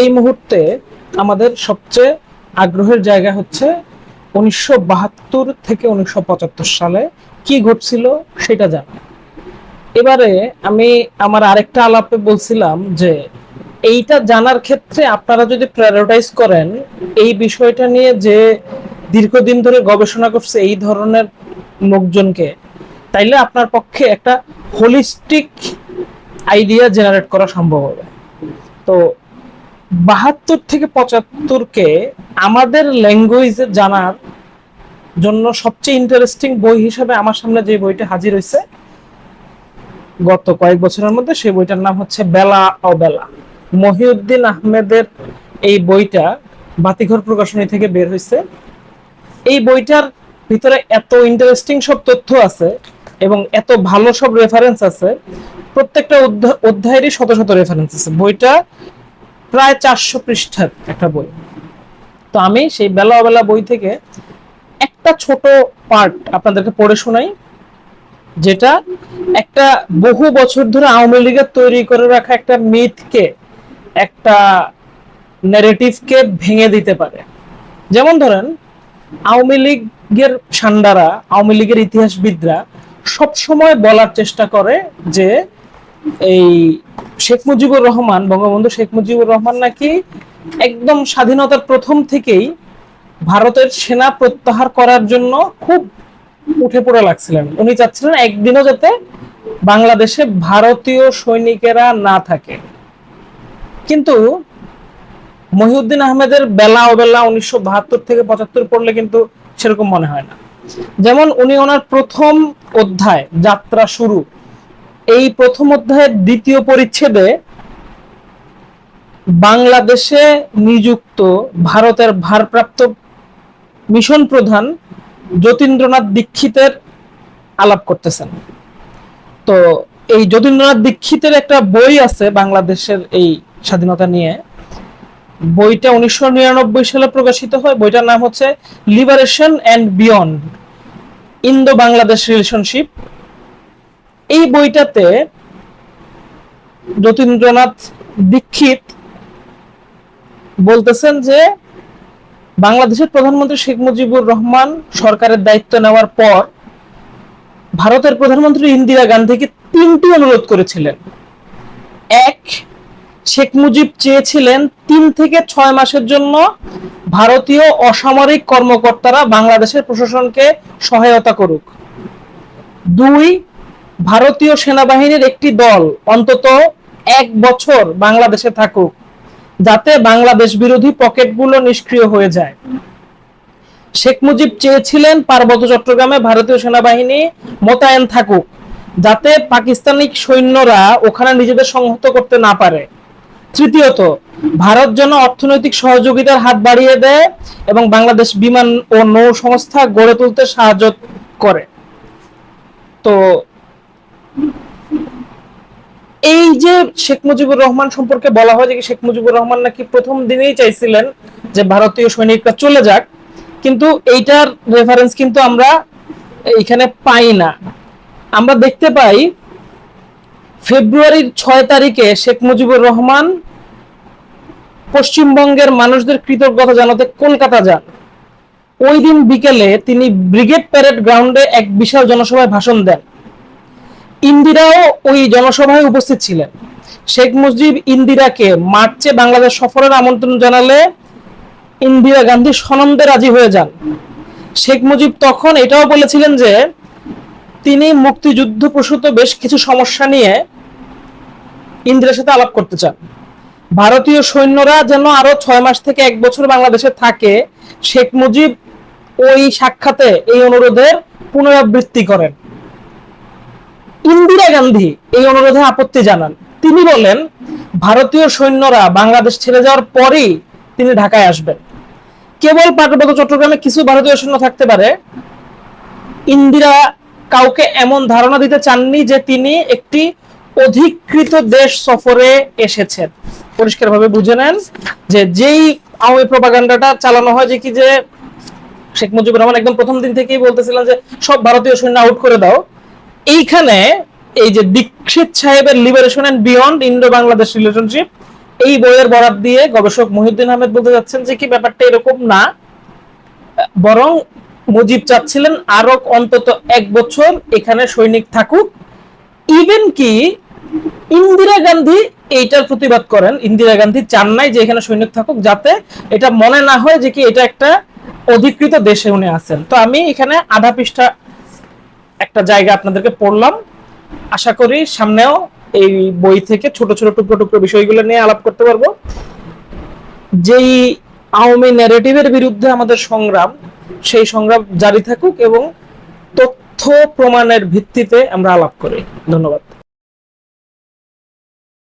এই মুহূর্তে আমাদের সবচেয়ে আগ্রহের জায়গা হচ্ছে উনিশশো বাহাত্তর থেকে উনিশশো পঁচাত্তর সালে কি ঘটছিল সেটা জানা। এবারে আমি আমার আরেকটা আলাপে বলছিলাম যে এইটা জানার ক্ষেত্রে আপনারা যদি প্রায়োরিটাইজ করেন, এই বিষয়টা নিয়ে যে দীর্ঘদিন ধরে গবেষণা করছে এই ধরনের লোকজনকে, তাইলে আপনার পক্ষে একটা হোলিস্টিক আইডিয়া জেনারেট করা সম্ভব হবে। তো বাহাত্তর থেকে পঁচাত্তরকে আমাদের ল্যাঙ্গুয়েজে জানার জন্য সবচেয়ে ইন্টারেস্টিং বই হিসেবে আমার সামনে যে বইটা হাজির হয়েছে গত কয়েক বছরের মধ্যে সেই বইটার নাম হচ্ছে বেলা অবেলা মহিউদ্দিন আহমেদের এই বইটা বাতিঘর প্রকাশনী থেকে বের হয়েছে এই বইটার ভিতরে এত ইন্টারেস্টিং সব তথ্য আছে এবং এত ভালো সব রেফারেন্স আছে। প্রত্যেকটা অধ্যা- অধ্যায়েরই শত শত রেফারেন্স আছে। বইটা প্রায় চারশো পৃষ্ঠার একটা বই। তো আমি সেই বেলা অবেলা বই থেকে একটা ছোট পার্ট আপনাদেরকে পড়ে শোনাই, যেটা একটা বহু বছর ধরে আওয়ামী লীগের তৈরি করে রাখা একটা মিথকে একটা ন্যারেটিভকে ভেঙে দিতে পারে। যেমন ধরেন, আওয়ামী লীগের সান্ডারা, আওয়ামী লীগের ইতিহাসবিদরা সব সময় বলার চেষ্টা করে যে এই শেখ মুজিবুর রহমান, বঙ্গবন্ধু শেখ মুজিবুর রহমান নাকি একদম স্বাধীনতার প্রথম থেকেই ভারতের সেনা প্রত্যাহার করার জন্য খুব উঠে পড়ে লাগছিলেন। উনি চাচ্ছিলেন একদিনও যাতে বাংলাদেশে ভারতীয় সৈনিকেরা না থাকে। কিন্তু মহিউদ্দিন আহমেদের বেলা অবেলা উনিশশো বাহাত্তর থেকে পঁচাত্তর পড়লে কিন্তু সেরকম মনে হয় না। যেমন উনি ওনার প্রথম অধ্যায়, যাত্রা শুরু এই প্রথম অধ্যায়ের দ্বিতীয় পরিচ্ছেদে বাংলাদেশে নিযুক্ত ভারতের ভারপ্রাপ্ত মিশন প্রধান যতীন্দ্রনাথ দীক্ষিতের আলাপ করতেছেন। তো এই যতীন্দ্রনাথ দীক্ষিতের একটা বই আছে বাংলাদেশের এই স্বাধীনতা নিয়ে। বইটা উনিশশো নিরানব্বই সালে প্রকাশিত হয়। বইটার নাম হচ্ছে liberation and beyond Indo Bangladesh relationship এই বইটাতে যতীন্দ্রনাথ দীক্ষিত বলতেছেন যে, বাংলাদেশের প্রধানমন্ত্রী শেখ মুজিবুর রহমান সরকারের দায়িত্ব নেওয়ার পর ভারতের প্রধানমন্ত্রী ইন্দিরা গান্ধীকে তিনটি অনুরোধ করেছিলেন। এক, শেখ মুজিব চেয়েছিলেন তিন থেকে ছয় মাসের জন্য ভারতীয় অসামরিক কর্মকর্তারা বাংলাদেশের প্রশাসনকে সহায়তা করুক। দুই ভারতীয় সেনাবাহিনীর একটি দল অন্তত এক বছর বাংলাদেশে থাকুক, যাতে বাংলাদেশ বিরোধী পকেটগুলো নিষ্ক্রিয় হয়ে যায়। শেখ মুজিব চেয়েছিলেন পার্বত্য চট্টগ্রামে ভারতীয় সেনাবাহিনী মোতায়েন থাকুক, যাতে পাকিস্তানি সৈন্যরা ওখানে নিজেদের সংহত করতে না পারে। তৃতীয়ত, ভারত যেন অর্থনৈতিক সহযোগিতার হাত বাড়িয়ে দেয় এবং বাংলাদেশ বিমান ও নৌ সংস্থা গড়ে তুলতে সাহায্য করে। তো এই যে শেখ মুজিবুর রহমান সম্পর্কে বলা হয় যে শেখ মুজিবুর রহমান নাকি প্রথম দিনেই চাইছিলেন যে ভারতীয় সৈনিকরা চলে যাক, কিন্তু এইটার রেফারেন্স কিন্তু আমরা এইখানে পাই না। আমরা দেখতে পাই ফেব্রুয়ারির ছয় তারিখে শেখ মুজিবুর রহমান পশ্চিমবঙ্গের মানুষদের কৃতজ্ঞতা জানাতে কলকাতা যান। ওই দিন বিকেলে তিনি ব্রিগেড প্যারেড গ্রাউন্ডে এক বিশাল জনসভায় ভাষণ দেন। ইন্দিরাও ওই জনসভায় উপস্থিত ছিলেন। শেখ মুজিব ইন্দিরাকে মার্চে বাংলাদেশ সফরের আমন্ত্রণ জানালে ইন্দিরা গান্ধী সনন্দে রাজি হয়ে যান। শেখ মুজিব তখন এটাও বলেছিলেন যে, তিনি মুক্তিযুদ্ধ প্রসূত বেশ কিছু সমস্যা নিয়ে ইন্দিরার সাথে আলাপ করতে চান। ভারতীয় সৈন্যরা যেন আরও ছয় মাস থেকে এক বছর বাংলাদেশে থাকে, শেখ মুজিব ওই সাক্ষাতে এই অনুরোধের পুনরাবৃত্তি করেন। ইন্দিরা গান্ধী এই অনুরোধে আপত্তি জানান। তিনি বলেন, ভারতীয় সৈন্যরা বাংলাদেশ ছেড়ে যাওয়ার পরেই তিনি ঢাকায় আসবেন। কেবল পার্বত্য চট্টগ্রামে কিছু ভারতীয় সৈন্য থাকতে পারে। ইন্দিরা কাউকে এমন ধারণা দিতে চাননি যে তিনি একটি অধিকৃত দেশ সফরে এসেছেন। পরিষ্কারভাবে বুঝে নেন যে যেই আওয়ামী প্রপাগান্ডাটা চালানো হয় যে কি যে শেখ মুজিবুর রহমান একদম প্রথম দিন থেকেই বলতেছিলেন যে সব ভারতীয় সৈন্য আউট করে দাও। এইখানে এই যে দীক্ষিত সাহেবের liberation and beyond Indo Bangladesh relationship এই বইয়ের বরাত দিয়ে গবেষক মহিউদ্দিন আহমেদ বলতে যাচ্ছেন যে কি ব্যাপারটা এরকম না। বরং মুজিব চাচ্ছিলেন আরও অন্তত এক বছর এখানে সৈনিক থাকুক। ইভেন কি ইন্দিরা গান্ধী এইটার প্রতিবাদ করেন। ইন্দিরা গান্ধী চান নাই যে এখানে সৈনিক থাকুক যাতে এটা মনে না হয় যে কি এটা একটা অধিকৃত দেশে উনি আছেন। তো আমি এখানে আধা পৃষ্ঠা একটা জায়গা আপনাদেরকে পড়লাম। আশা করি সামনেও এই বই থেকে ছোট ছোট টুকরো টুকরো বিষয়গুলো নিয়ে আলাপ করতে পারব। যেই আওয়ামী ন্যারেটিভের বিরুদ্ধে আমাদের সংগ্রাম, সেই সংগ্রাম জারি থাকুক এবং তথ্য প্রমাণের ভিত্তিতে আমরা আলাপ করি। ধন্যবাদ।